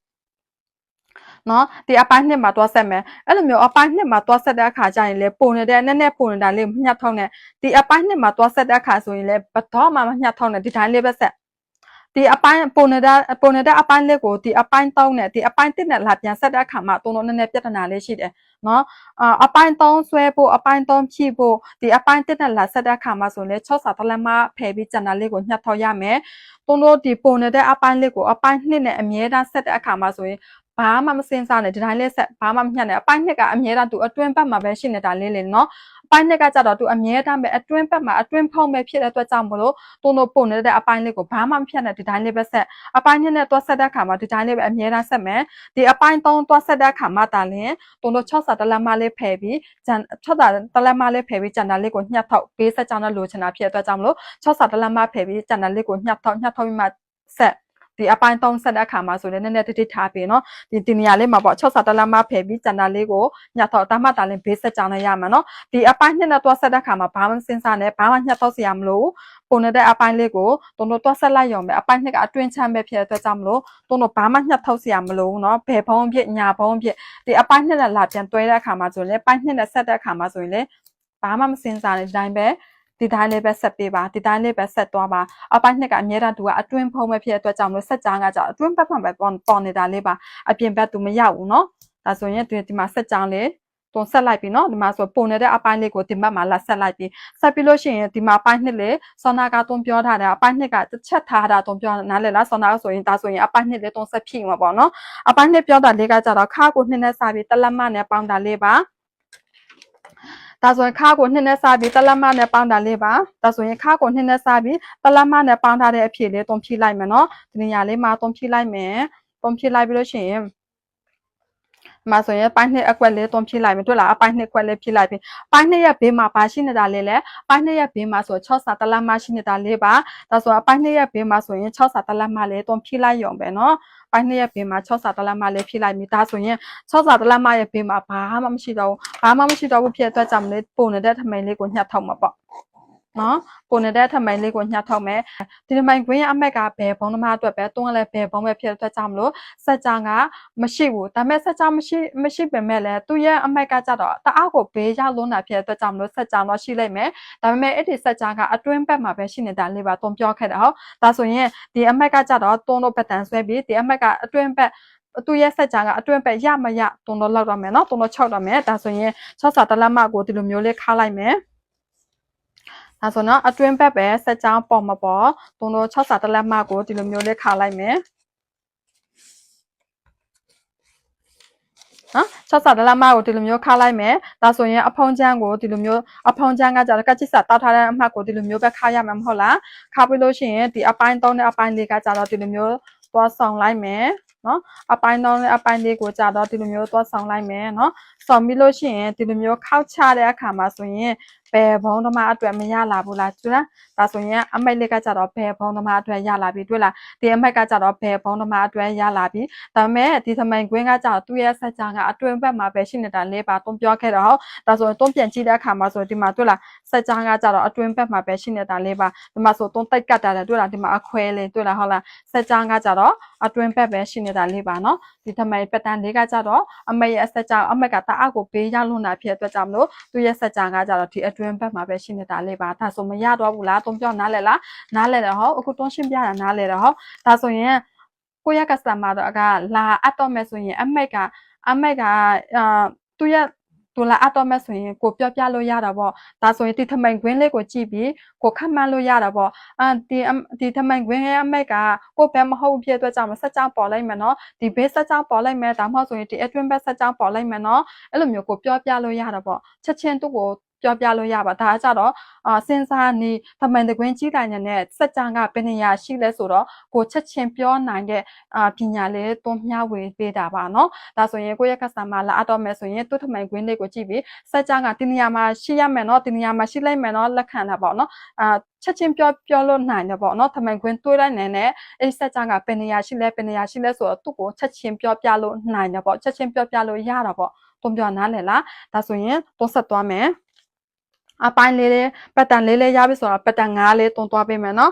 နော်ဒီအပိုင်းနှစ်မှာတွားဆက်မယ်အဲ့လိုမျိုးအပိုင်းနှစ်မှာတွားဆက်တဲ့အခါကျရင်လေပုံနေတဲ့နည်းနည်းပုံနေတာလေးကိုညှက်ထောက်နေဒီအပိုင်းနှစ်မှာတွားဆက်တဲ့အခါဆိုရင်လေဘတော်မှမညှက်ထောက်နေဒီတိုင်းလေးပဲဆက် ဒီအပိုင်းပုံနေတဲ့ပုံနေတဲ့အပိုင်းလေးကိုဒီအပိုင်းတောင်းနဲ့ဒီအပိုင်းတစ်နဲ့လာပြန်ဆက်တဲ့အခါမှာတုံတော့နည်းနည်းပြဿနာလေးရှိတယ်နော်အာအပိုင်း3ဆွဲဖို့အပိုင်း3ဖြည့်ဖို့ဒီအပိုင်း1နဲ့လာဆက်တဲ့အခါမှာဆိုရင်6စာတလက်မဖယ်ပြီးကျန်တာလေးကိုညှက်ထောက်ရမယ်။တုံးတို့ဒီပုံနေတဲ့အပိုင်းလေးကိုအပိုင်း2နဲ့အမြဲတမ်းဆက်တဲ့အခါမှာဆိုရင် ဘာမှမစင်စားနဲ့ဒီတိုင်းလေးဆက်ဘာမှမညှက်နဲ့အပိုင်း2ကအမြဲတမ်းသူအတွင်းဘက်မှာပဲရှိနေတာလေးလေနော်အပိုင်း2ကကြတော့သူအမြဲတမ်းပဲအတွင်းဘက်မှာအတွင်းဖောက်မဲ့ဖြစ်တဲ့အတွက်ကြောင့်မလို့တုံးတို့ပုံနေတဲ့အပိုင်းလေးကိုဘာမှမဖြတ်နဲ့ဒီတိုင်းလေးပဲဆက်အပိုင်း2နဲ့တွတ်ဆက်တဲ့အခါမှာဒီတိုင်းလေးပဲအမြဲတမ်းဆက်မယ်ဒီအပိုင်း3တွတ်ဆက်တဲ့အခါမှာတာလင်တုံးတို့6စာတလက်မလေးဖယ်ပြီးဂျန်6စာတလက်မလေးဖယ်ပြီးဂျန်တာလေးကိုညှက်ထောက်ပေးဆက်ကြောင်းနဲ့လိုချင်တာဖြစ်တဲ့အတွက်ကြောင့်မလို့6စာတလက်မဖယ်ပြီးဂျန်တာလေးကိုညှက်ထောက်ညှက်ထောက်ပြီးမှဆက် ဒီအပိုင်း30တဲ့အခါမှာဆိုလည်းနည်းနည်းတိတိထားပြီးနော်ဒီဒီနေရာလေးမှာပေါ့6ဆတလက်မဖယ်ပြီးကျန်တာလေးကိုညှက်တော့တမတာလင်းဘေးဆက်ကြောင်းလည်းရမှာနော်ဒီအပိုင်းနှစ်နဲ့တွက်ဆက်တဲ့အခါမှာဘာမှစဉ်းစားနဲ့ဘာမှညှက်တော့စရာမလိုပုံနေတဲ့အပိုင်းလေးကိုတုံတို့တွက်ဆက်လိုက်ရုံပဲအပိုင်းနှစ်ကအတွင်းချမ်းပဲဖြစ်တဲ့အတွက်ကြောင့်မလို့တုံတို့ဘာမှညှက်ထုတ်စရာမလိုဘူးနော်ဘယ်ဘုံဖြစ်ညာဘုံဖြစ်ဒီအပိုင်းနှစ်နဲ့လာပြန်တွဲတဲ့အခါမှာဆိုရင်လည်းပိုင်းနှစ်နဲ့ဆက်တဲ့အခါမှာဆိုရင်လည်းဘာမှမစဉ်းစားနဲ့ဒီတိုင်းပဲ ဒီတိုင်းလေးပဲဆက်ပေးပါဒီတိုင်းလေးပဲဆက်သွားပါအပိုင်းနှစ်ကအများတန်းသူကအတွင်းဖုံးပဲဖြစ်တဲ့အတွက်ကြောင့်မလို့ဆက်ကြားကကြောင့်အတွင်းဘက်မှပဲပေါ်နေတာလေးပါအပြင်ဘက်သူမရောက်ဘူးနော်ဒါဆိုရင်ဒီမှာဆက်ကြောင်းလေးတွန်ဆက်လိုက်ပြီနော်ဒီမှာဆိုပုံနေတဲ့အပိုင်းလေးကိုဒီဘက်မှာလာဆက်လိုက်ပြီဆက်ပြီးလို့ရှိရင်ဒီမှာအပိုင်းနှစ်လေစောနာကတွန်ပြောထားတာအပိုင်းနှစ်ကတစ်ချက်ထားတာတွန်ပြောနားလေလားစောနာဆိုရင်ဒါဆိုရင်အပိုင်းနှစ်လေတွန်ဆက်ဖြစ်မှာပေါ့နော်အပိုင်းနှစ်ပြောတာလေးကကြတော့ခါကိုနှစ်နဲ့စာပြီးတလက်မနဲ့ပေါင်းတာလေးပါ ဒါဆိုရင်ခါကိုနှစ်နဲ့စားပြီးတလက်မနဲ့ပေါင်းတာလေးပါဒါဆိုရင်ခါကိုနှစ်နဲ့စားပြီးတလက်မနဲ့ပေါင်းထားတဲ့အဖြစ်လေးတုံးဖြည့်လိုက်မယ်နော်ဒီနေရာလေးမှာတုံးဖြည့်လိုက်မယ်တုံးဖြည့်လိုက်ပြီးလို့ရှိရင်မှာဆိုရင်ပိုင်းနှစ်အကွက်လေးတွန်းဖြည့်လိုက်မယ်တွေ့လားအပိုင်းနှစ်ခွက်လေးဖြည့်လိုက်ပြီပိုင်းနှစ်ရဲ့ဘေးမှာပါရှိနေတာလေးလဲပိုင်းနှစ်ရဲ့ဘေးမှာဆို6စာတလက်မရှိနေတာလေးပါဒါဆိုအပိုင်းနှစ်ရဲ့ဘေးမှာဆိုရင်6စာတလက်မလေးတွန်းဖြည့်လိုက်ရုံပဲเนาะ ပိုင်းနှစ်ရဲ့ဘေးမှာ6စာတလက်မလေးဖြည့်လိုက်ပြီဒါဆိုရင်6စာတလက်မရဲ့ဘေးမှာဘာမှမရှိတော့ဘူးဘာမှမရှိတော့ဘူးဖြစ်တဲ့အတွက်ကြောင့်မလေးပုံနေတဲ့ထမိန်လေးကိုညှက်ထောက်မှာပေါ့ နော်ပုံနေတဲ့ထမိုင်လေးကိုညှက်ထောက်မယ်ဒီထမိုင်ကွင်းရအမက်ကဘယ်ဘုံသမားအတွက်ပဲတွန်းလည်းဘယ်ဘုံပဲဖြစ်တဲ့အတွက်ကြောင့်မလို့စက်ကြောင်ကမရှိဘူးဒါပေမဲ့စက်ကြောင်မရှိမရှိပေမဲ့လည်းသူ့ရဲ့အမက်ကကြတော့တအားကိုဘေးရောက်လွန်းတာဖြစ်တဲ့အတွက်ကြောင့်မလို့စက်ကြောင်တော့ရှိလိုက်မယ်ဒါပေမဲ့အဲ့ဒီစက်ကြောင်ကအတွင်းဘက်မှာပဲရှိနေတာလေးပါတွန်းပြောခဲ့တာဟုတ်ဒါဆိုရင်ဒီအမက်ကကြတော့တွန်းလို့ပတ်တန်ဆွဲပြီးဒီအမက်ကအတွင်းဘက်သူရဲ့စက်ကြကအတွင်းပဲရမရတုံတော့လောက်တော့မယ်နော်တုံတော့6တော့မယ်ဒါဆိုရင်6စာတလက်မကိုဒီလိုမျိုးလေးခါလိုက်မယ် ဒါဆိုတော့အတွင်းဘက်ပဲစက်ကြောင်းပေါ်မပေါ်သုံးတော့6စာတလက်မကိုဒီလိုမျိုးလေးခါလိုက်မယ်နော်6စာတလက်မကိုဒီလိုမျိုးခါလိုက်မယ်ဒါဆိုရင်အဖုံးချမ်းကိုဒီလိုမျိုးအဖုံးချမ်းကကြတော့ကချစ်စာတောက်ထားတဲ့အမှတ်ကိုဒီလိုမျိုးပဲခါရမှာမဟုတ်လားခါပြီးလို့ရှိရင်ဒီအပိုင်း3နဲ့အပိုင်း4ကကြတော့ဒီလိုမျိုးသွားဆောင်လိုက်မယ်နော်အပိုင်းတော့အပိုင်းလေးကိုကြာတော့ဒီလိုမျိုးသွားဆောင်လိုက်မယ်နော်ဆောင်ပြီးလို့ရှိရင်ဒီလိုမျိုးခောက်ချတဲ့အခါမှာဆိုရင် ဘယ်ဘုံသမားအတွက်မရလာဘူးလားကျွလားဒါဆိုရင်အမိတ်လေးကကြတော့ဘယ်ဘုံသမားအတွက်ရလာပြီတွေ့လားဒီအမိတ်ကကြတော့ဘယ်ဘုံသမားအတွက်ရလာပြီဒါပေမဲ့ဒီသမိုင်ကွင်းကကြတော့သူ့ရဲ့ဆက်ကြာကအတွင်းဘက်မှာပဲရှိနေတာလေးပါတွန်းပြောခဲ့တော့ဟုတ်ဒါဆိုရင်တွန်းပြန်ကြည့်တဲ့အခါမှာဆိုဒီမှာတွေ့လားဆက်ကြာကကြတော့အတွင်းဘက်မှာပဲရှိနေတာလေးပါဒီမှာဆိုတွန်းတိတ်ကတ်တာတယ်တွေ့လားဒီမှာအခွဲလေးတွေ့လားဟုတ်လားဆက်ကြာကကြတော့အတွင်းဘက်ပဲရှိနေတာလေးပါနော်ဒီသမိုင်ပတန်လေးကကြတော့အမိတ်ရဲ့ဆက်ကြာအမိတ်ကတအားကိုပေးရလွန်းတာဖြစ်အတွက်ကြောင့်မလို့သူ့ရဲ့ဆက်ကြာကကြတော့ဒီအတွင်းဘက်မှာပဲရှိနေတာလေးပါဒါဆိုမရတော့ဘူးလားတွန်းပြောနားလဲလားနားလဲတော့ဟုတ်အခုတွန်းရှင်းပြတာနားလဲတော့ဟုတ်ဒါဆိုရင်ကိုရကစတမာတော့ကလာအပ်တော့မယ်ဆိုရင်အမိတ်ကအမိတ်ကအာသူ့ရဲ့သူလာအတော့မဲ့ဆိုရင်ကိုပြောပြလို့ရတာပေါ့ဒါဆိုရင်ဒီထမိန်ခွင်းလေးကိုကြည့်ပြီးကိုခတ်မှန်းလို့ရတာပေါ့အာဒီဒီထမိန်ခွင်းရဲ့အမိတ်ကကိုပဲမဟုတ်ဖြစ်အတွက်ကြောင့်ဆက်ကြောင်းပေါ်လိုက်မယ်နော်ဒီဘေးဆက်ကြောင်းပေါ်လိုက်မယ်ဒါမှမဟုတ်ဆိုရင်ဒီအတွင်းဘက်ဆက်ကြောင်းပေါ်လိုက်မယ်နော်အဲ့လိုမျိုးကိုပြောပြလို့ရတာပေါ့ချက်ချင်းသူ့ကို ပြောပြလို့ရပါဒါကကြတော့အာစဉ်းစားနေသမန်တကွင်းကြီးတိုင်းနဲ့စက်ကြံကဘယ်နေရာရှိလဲဆိုတော့ကိုချက်ချင်းပြောနိုင်တဲ့အာပညာလေးတွန်းမျှဝေပေးတာပါနော်ဒါဆိုရင်ကိုယ့်ရဲ့ကစားမလာအတော့မယ်ဆိုရင်သူ့ထမိုင်ကွင်းလေးကိုကြည့်ပြီးစက်ကြံကဒီနေရာမှာရှိရမယ်နော်ဒီနေရာမှာရှိလိုက်မယ်နော်လက်ခံတာပေါ့နော်အာချက်ချင်းပြောပြောလို့နိုင်တယ်ပေါ့နော်ထမိုင်ကွင်းတွေးလိုက်နေနဲ့အဲ့စက်ကြံကဘယ်နေရာရှိလဲဘယ်နေရာရှိလဲဆိုတော့သူ့ကိုချက်ချင်းပြောပြလို့နိုင်တယ်ပေါ့ချက်ချင်းပြောပြလို့ရတာပေါ့တွန်းပြောနားလည်လားဒါဆိုရင်တွန်းဆက်သွားမယ် အပိုင်းလေးလေးပတ်တန်လေးလေးရပြီဆိုတော့ပတ်တန်၅လေးတွန်းသွားပေးမယ်နော်